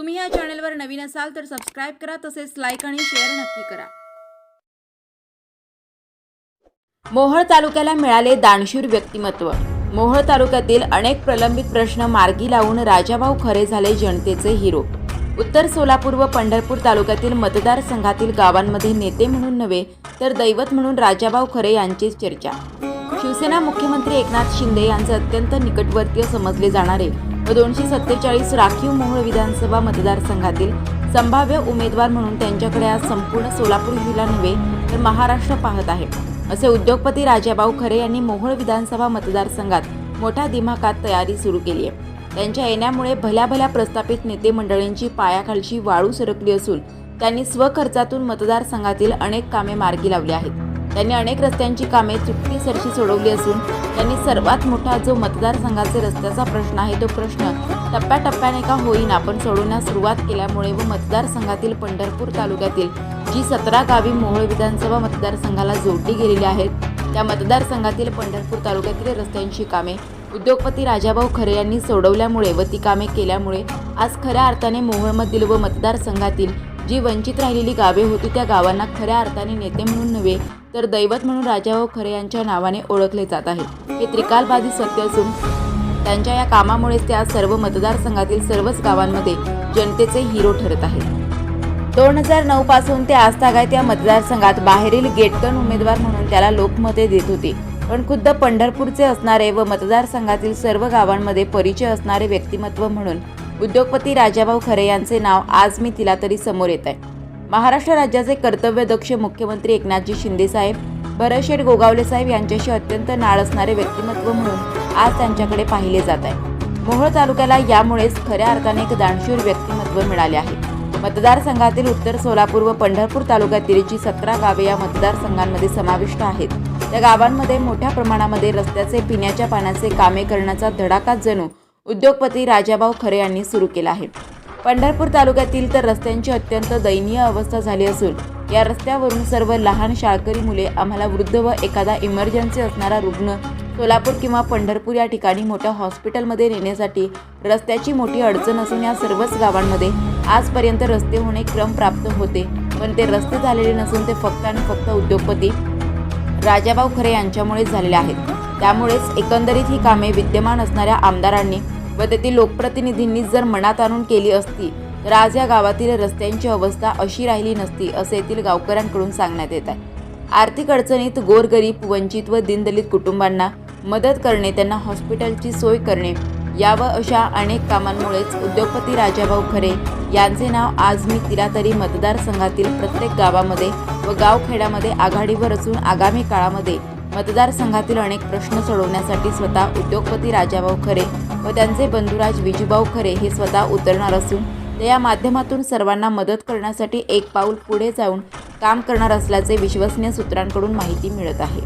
तुम्ही या चॅनलवर नवीन असाल तर सबस्क्राईब करा तसेच लाईक आणि शेअर नक्की करा. मोहळ तालुक्याला मिळाले दानशूर व्यक्तिमत्व. मोहळ तालुक्यातील अनेक प्रलंबित प्रश्न मार्गी लावून राजाभाऊ खरे झाले जनतेचे हिरो. उत्तर सोलापूर व पंढरपूर तालुक्यातील मतदारसंघातील गावांमध्ये नेते म्हणून नव्हे तर दैवत म्हणून राजाभाऊ खरे यांची चर्चा. शिवसेना मुख्यमंत्री एकनाथ शिंदे यांचे अत्यंत निकटवर्तीय समजले जाणारे व दोनशे सत्तेचाळीस राखीव मोहोळ विधानसभा मतदारसंघातील संभाव्य उमेदवार म्हणून त्यांच्याकडे आज संपूर्ण सोलापूर जिल्हा नव्हे तर महाराष्ट्र पाहत आहे. असे उद्योगपती राजाभाऊ खरे यांनी मोहोळ विधानसभा मतदारसंघात मोठ्या दिमाखात तयारी सुरू केली आहे. त्यांच्या येण्यामुळे भल्या भल्या प्रस्थापित नेते मंडळींची पायाखालची वाळू सरकली असून त्यांनी स्वखर्चातून मतदारसंघातील अनेक कामे मार्गी लावली आहेत. त्यांनी अनेक रस्त्यांची कामे चुटकीसरशी सोडवली असून त्यांनी सर्वात मोठा जो मतदारसंघाचे रस्त्याचा प्रश्न आहे तो प्रश्न टप्प्याटप्प्याने का होईना आपण सोडवण्यास सुरुवात केल्यामुळे व मतदारसंघातील पंढरपूर तालुक्यातील जी सतरा गावी मोहोळ विधानसभा मतदारसंघाला जोडली गेलेली आहेत त्या मतदारसंघातील पंढरपूर तालुक्यातील रस्त्यांची कामे उद्योगपती राजाभाऊ खरे यांनी सोडवल्यामुळे व ती कामे केल्यामुळे आज खऱ्या अर्थाने मोहोळमधील व मतदारसंघातील जी वंचित राहिलेली गावे होती त्या गावांना खऱ्या अर्थाने नेते म्हणून नव्हे तर दैवत म्हणून राजाभाऊ खरे यांच्या नावाने ओळखले जात आहे. हे त्रिकालबाधित सत्य असून त्यांच्या या कामामुळेच त्या सर्व मतदारसंघातील सर्वच गावांमध्ये जनतेचे हिरो ठरत आहेत. दोन हजार नऊ पासून ते आजतागायत या मतदारसंघात बाहेरील गेटकन उमेदवार म्हणून त्याला लोकमते देत होते. पण खुद्द पंढरपूरचे असणारे व मतदारसंघातील सर्व गावांमध्ये परिचय असणारे व्यक्तिमत्व म्हणून उद्योगपती राजाभाऊ खरे यांचे नाव आज मी तिला तरी समोर येत आहे. महाराष्ट्र राज्याचे कर्तव्यदक्ष मुख्यमंत्री एकनाथजी शिंदेसाहेब भरतशेठ गोगावले साहेब यांच्याशी अत्यंत नाळ असणारे व्यक्तिमत्व म्हणून आज त्यांच्याकडे पाहिले जात आहे. मोहोळ तालुक्याला यामुळेच खऱ्या अर्थाने एक दानशूर व्यक्तिमत्व मिळाले आहे. मतदारसंघातील उत्तर सोलापूर व पंढरपूर तालुक्यातील जी सतरा गावे या मतदारसंघांमध्ये समाविष्ट आहेत. त्या गावांमध्ये मोठ्या प्रमाणामध्ये रस्त्याचे पिण्याच्या पाण्याचे कामे करण्याचा धडाकाच जणू उद्योगपती राजाभाऊ खरे यांनी सुरू केला आहे. पंढरपूर तालुक्यातील तर रस्त्यांची अत्यंत दयनीय अवस्था झाली असून या रस्त्यावरून सर्व लहान शाळकरी मुले आम्हाला वृद्ध व एखादा इमर्जन्सी असणारा रुग्ण सोलापूर किंवा पंढरपूर या ठिकाणी मोठ्या हॉस्पिटलमध्ये नेण्यासाठी रस्त्याची मोठी अडचण असून या सर्वच गावांमध्ये आजपर्यंत रस्ते होणे क्रम प्राप्त होते पण ते रस्ते झालेले नसून ते फक्त आणि फक्त उद्योगपती राजाभाऊ खरे यांच्यामुळेच झालेले आहेत. त्यामुळेच एकंदरीत ही कामे विद्यमान असणाऱ्या आमदारांनी व तेथील लोकप्रतिनिधींनी जर मनात आणून केली असती तर आज या गावातील रस्त्यांची अवस्था अशी राहिली नसती असे येथील गावकऱ्यांकडून सांगण्यात येत आहे. आर्थिक अडचणीत गोरगरीब वंचित व दिनदलित कुटुंबांना मदत करणे त्यांना हॉस्पिटलची सोय करणे यावं अशा अनेक कामांमुळेच उद्योगपती राजाभाऊ खरे यांचे नाव आज मी तिला तरी मतदारसंघातील प्रत्येक गावामध्ये व गावखेड्यामध्ये आघाडीवर असून आगामी काळामध्ये मतदारसंघातील अनेक प्रश्न सोडवण्यासाठी स्वतः उद्योगपती राजाभाऊ खरे व त्यांचे बंधुराज विजूभाऊ खरे हे स्वतः उतरणार असून ते या माध्यमातून सर्वांना मदत करण्यासाठी एक पाऊल पुढे जाऊन काम करणार असल्याचे विश्वसनीय सूत्रांकडून माहिती मिळत आहे.